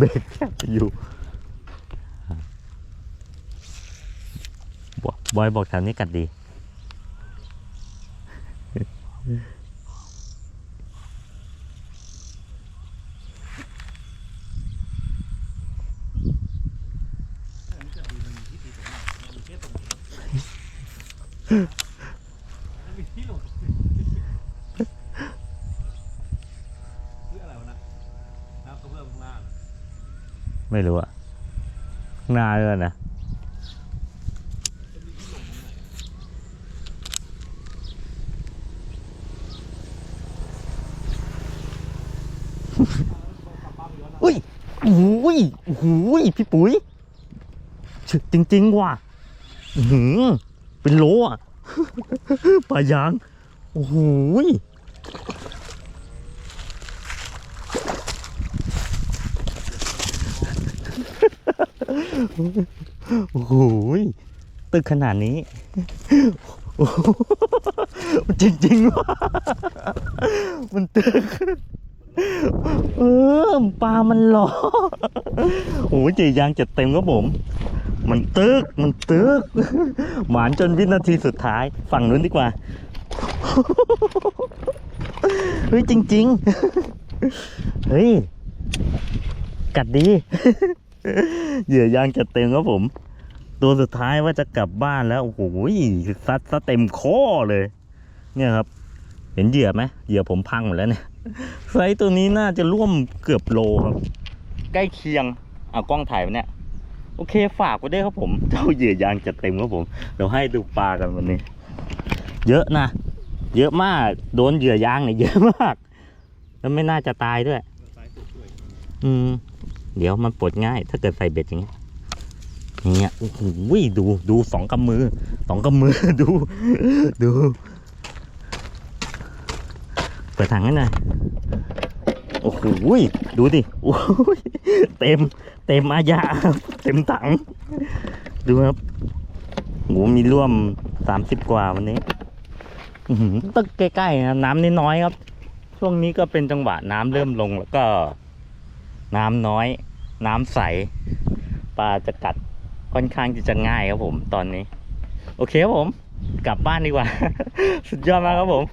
เบรกแทบอยู่บอยบอยบอกแถวนี้กัดดีเพื่ออะไรวะนะน้ำกระเพื่อมข้างล่าง ไม่รู้อะข้างหน้าเลยนะอุ้ยโอ้ยโอ้ยพี่ปุ๋ยฉึกจริง ๆ ว่ะหือเป็นโลอะปลายางโอ้โห โอ้โหตึกขนาดนี้โอ้โหจริงๆว่ะมันตึกเออปลามันหล่อโอ้ยเจยางจะเต็มครับผม มันตึกมันตึกหมานจนวินาทีสุดท้าย ฝั่งนู้นดีกว่าเฮ้ยจริง ๆ เฮ้ย กัดดี เหยื่อยางจะเต็มครับผม ตัวสุดท้ายว่าจะกลับบ้านแล้วโอ้โหซัดซะเต็มข้อเลย เนี่ยครับ เห็นเหยื่อไหมเหยื่อผมพังหมดแล้วเนี่ยไซส์ตัวนี้น่าจะร่วมเกือบโลครับ ใกล้เคียงเอากล้องถ่ายว้เนี่ยโอเคฝากไว้ด้วยครับผมเจ้าเหยื่อยางจะเต็มครับผมเดี๋ยวให้ดูปลากันวันนี้ เยอะนะเยอะมากโดนเหยื่อยางเนี่ยเยอะมาก แล้วไม่น่าจะตายด้วย อืม เดี๋ยวมันปลดง่าย ถ้าเกิดใส่เบ็ดอย่างเงี้ยอย่างเงี้ยโอ้โหดูดูสองกำมือสองกำมือดู ดูเปิดถังให้หน่อยโอ้โหดูดิโอ้ยเต็ม เต็มอายาเต็มถัง ดูครับโหมีร่วมสามสิบกว่าวันนี้อื้อหือตึกใกล้ๆนะน้ำน้อยครับ ช่วงนี้ก็เป็นจังหวะน้ำเริ่มลงแล้วก็ น้ำน้อย น้ำใส ปลาจะกัดค่อนข้างจะง่ายครับผมตอนนี้ โอเคครับผม กลับบ้านดีกว่า สุดยอดมากครับผม